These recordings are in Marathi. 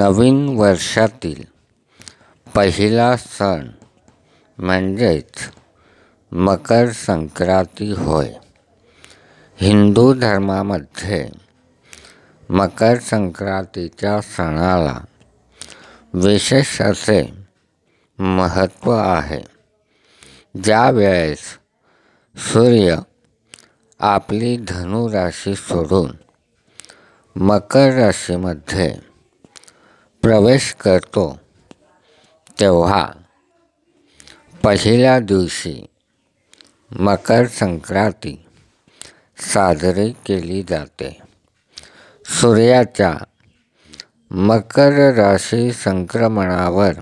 नवीन वर्षातील पहिला सण म्हणजेच मकर संक्रांती होय. हिंदू धर्मामध्ये मकर संक्रांतीच्या सणाला विशेष असे महत्त्व आहे. ज्या वेळेस सूर्य आपली धनुराशी सोडून मकर राशीमध्ये प्रवेश करतो तेव्हा पहिल्या दिवशी मकर संक्रांती साजरी केली जाते. सूर्याच्या मकर राशी संक्रमणावर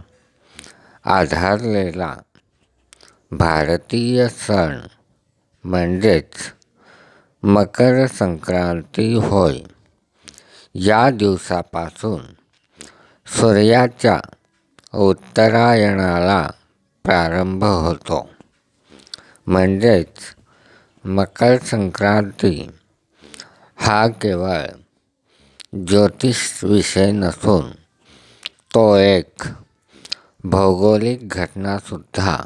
आधारलेला भारतीय सण म्हणजेच मकर संक्रांती होय. या दिवसापासून सूर्याच्या उत्तरायणाला प्रारंभ होतो. म्हणजेच मकर संक्रांती हा केवळ ज्योतिष विषय नसून तो एक भौगोलिक घटनासुद्धा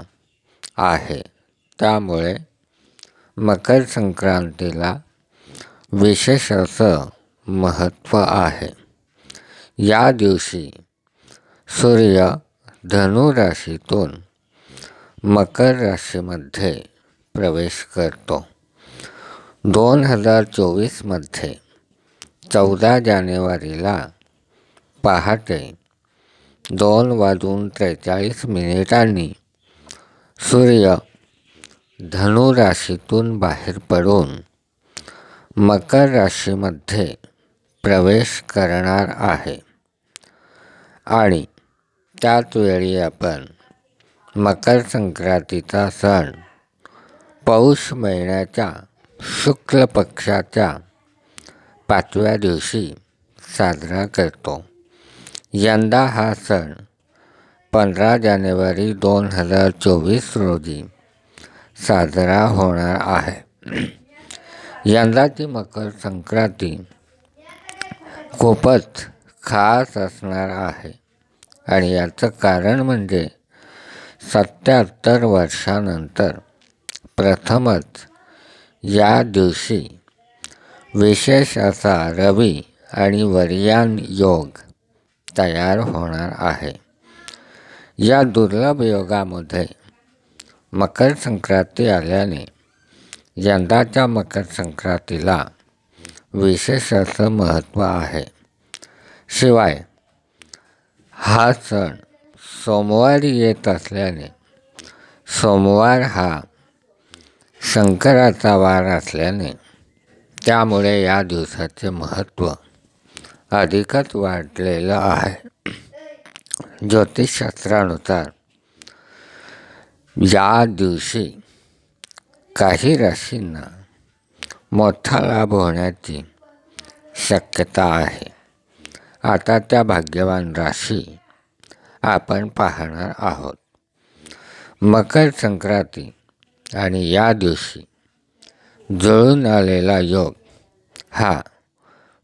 आहे. त्यामुळे मकर संक्रांतीला विशेष असं महत्त्व आहे. या दिवशी सूर्य धनुराशीतून मकर राशीमध्ये प्रवेश करतो. दोन हजार चोवीसमध्ये चौदा जानेवारीला पहाटे दोन वाजून त्रेचाळीस मिनिटांनी सूर्य धनुराशीतून बाहेर पडून मकर राशीमध्ये प्रवेश करणार आहे. आणि त्याचवेळी आपण मकर संक्रांतीचा सण पौष महिन्याच्या शुक्ल पक्षाच्या पाचव्या दिवशी साजरा करतो. यंदा हा सण पंधरा जानेवारी दोन हजार चोवीस रोजी साजरा होणार आहे. यंदाची मकर संक्रांती खूपच खास असणार आहे. आणि याचं कारण म्हणजे सत्याहत्तर वर्षानंतर प्रथमच या दिवशी विशेष असा रवी आणि वर्यान योग तयार होणार आहे. या दुर्लभ योगामध्ये मकर संक्रांती आल्याने यंदाच्या मकर संक्रांतीला विशेष असं महत्त्व आहे. शिवाय हा सण सोमवारी येत असल्याने सोमवार हा शंकराचा वार असल्याने त्यामुळे या दिवसाचे महत्त्व अधिकच वाढलेलं आहे. ज्योतिषशास्त्रानुसार या दिवशी काही राशींना मोठा लाभ होण्याची शक्यता आहे. आता त्या भाग्यवान राशी आपण पाहणार आहोत. मकर संक्रांती आणि या दिवशी जुळून आलेला योग हा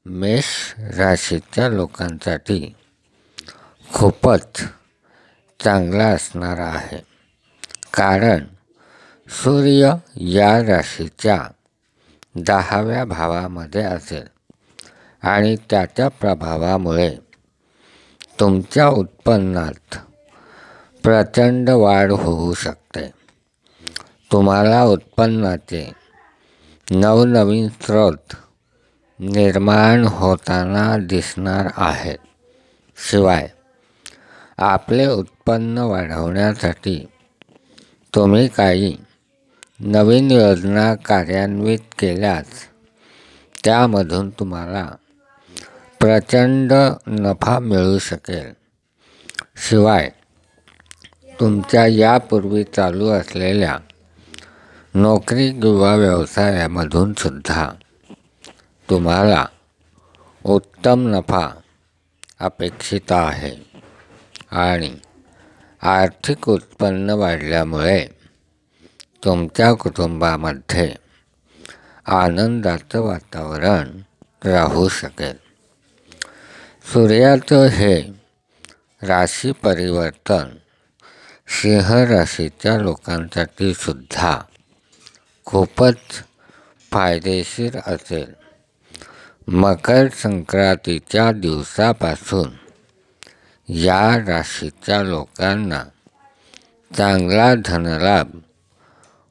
मेष राशीच्या लोकांसाठी खूपच चांगला असणार आहे. कारण सूर्य या राशीच्या दहाव्या भावामध्ये असेल. आणि त्याच्या प्रभावामुळे तुमच्या उत्पन्नात प्रचंड वाढ होऊ शकते. तुम्हाला उत्पन्नाचे नवनवीन स्रोत निर्माण होताना दिसणार आहेत शिवाय आपले उत्पन्न वाढवण्यासाठी तुम्ही काही नवीन योजना कार्यान्वित केल्यास त्यामधून तुम्हाला प्रचंड नफा मिळू शकेल. शिवाय तुमच्या यापूर्वी चालू असलेल्या नोकरी किंवा व्यवसायामधून सुद्धा तुम्हाला उत्तम नफा अपेक्षित आहे आणि आर्थिक उत्पन्न वाढल्यामुळे तुमच्या कुटुंबामध्ये आनंदाचं वातावरण राहू शकेल. सूर्याचं हे राशी परिवर्तन. सिंह राशीच्या लोकांसाठी सुद्धा खूपच फायदेशीर असेल. मकर संक्रांतीच्या दिवसापासून या राशीच्या लोकांना चांगला धनलाभ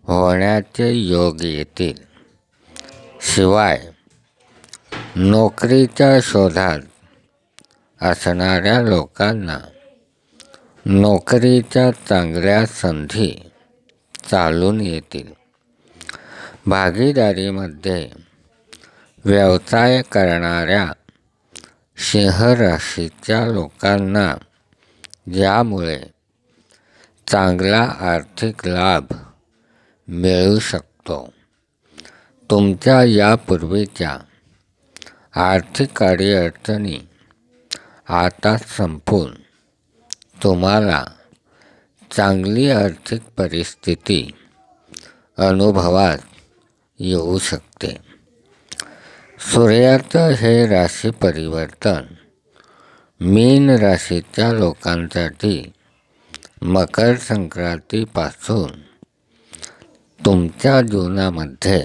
होण्याचे योग येतील. शिवाय नोकरीच्या शोधात असणाऱ्या लोकांना नोकरीच्या चांगल्या संधी चालून येतील. भागीदारीमध्ये व्यवसाय करणाऱ्या सिंहराशीच्या लोकांना यामुळे चांगला आर्थिक लाभ मिळू शकतो. तुमच्या यापूर्वीच्या आर्थिक अडीअडचणी आता संपून. तुम्हाला चांगली आर्थिक परिस्थिती अनुभवात येऊ शकते. सूर्याचं हे राशी परिवर्तन. मीन राशीच्या लोकांसाठी मकर संक्रांतीपासून तुमच्या जीवनामध्ये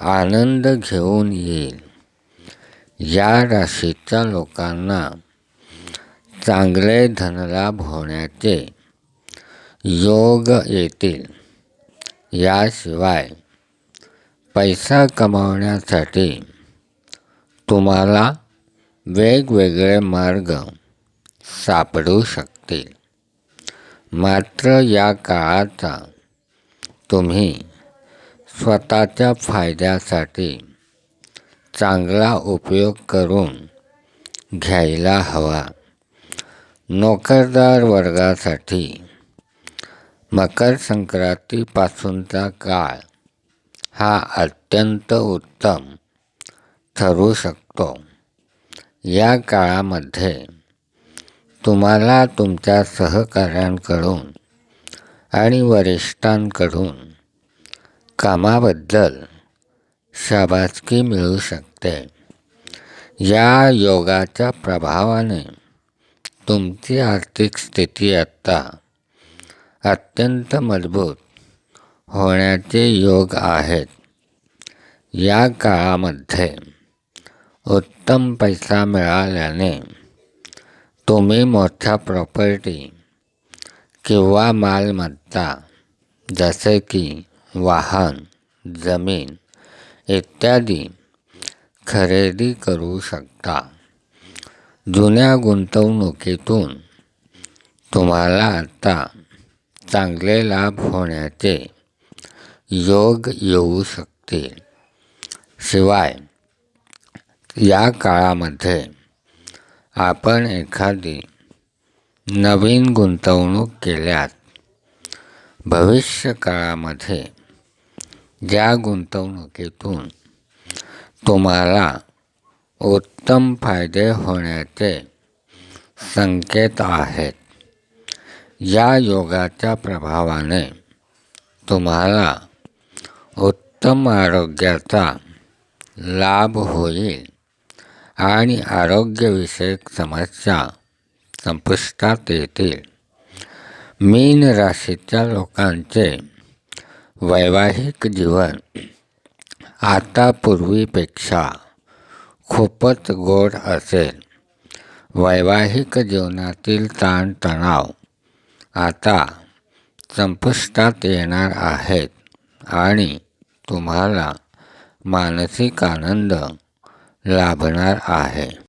आनंद घेऊन येईल. या राशीच्या लोकांना चांगले धनलाभ होण्याचे योग येतील. याशिवाय पैसा कमावण्यासाठी तुम्हाला वेगवेगळे मार्ग सापडू शकतील. मात्र या काळाचा तुम्ही स्वतःच्या फायद्यासाठी चांगला उपयोग करून घ्यायला हवा. नोकरदार वर्गासाठी मकर संक्रांतीपासूनचा काळ हा अत्यंत उत्तम ठरू शकतो. या काळामध्ये तुम्हाला तुमच्या सहकाऱ्यांकडून आणि वरिष्ठांकडून कामाबद्दल शाबासकी मिळू शकते या योगाच्या प्रभावाने तुमची आर्थिक स्थिती आत्ता अत्यंत मज़बूत होण्याचे योग आहेत। या काळामध्ये उत्तम पैसा मिळाल्याने तुम्ही मोठ्या प्रॉपर्टी किंवा मालमत्ता जसे की वाहन, ज़मीन इत्यादी खरेदी करू शकता. जुन्या गुंतवणुकीतून तुम्हाला आता चांगले लाभ होण्याचे योग येऊ शकतील. शिवाय या काळामध्ये आपण एखादी नवीन गुंतवणूक केल्यात भविष्य काळामध्ये ज्या गुंतवणुकीतून तुम्हाला उत्तम फायदे होण्याचे संकेत आहेत या योगाच्या प्रभावाने तुम्हाला उत्तम आरोग्याचा लाभ होईल आणि आरोग्यविषयक समस्या संपुष्टात येतील. मीन राशीच्या लोकांचे वैवाहिक जीवन. आता पूर्वीपेक्षा खूपच गोड असेल. वैवाहिक जीवनातील ताणतणाव आता संपुष्टात येणार आहेत आणि तुम्हाला मानसिक आनंद लाभणार आहे.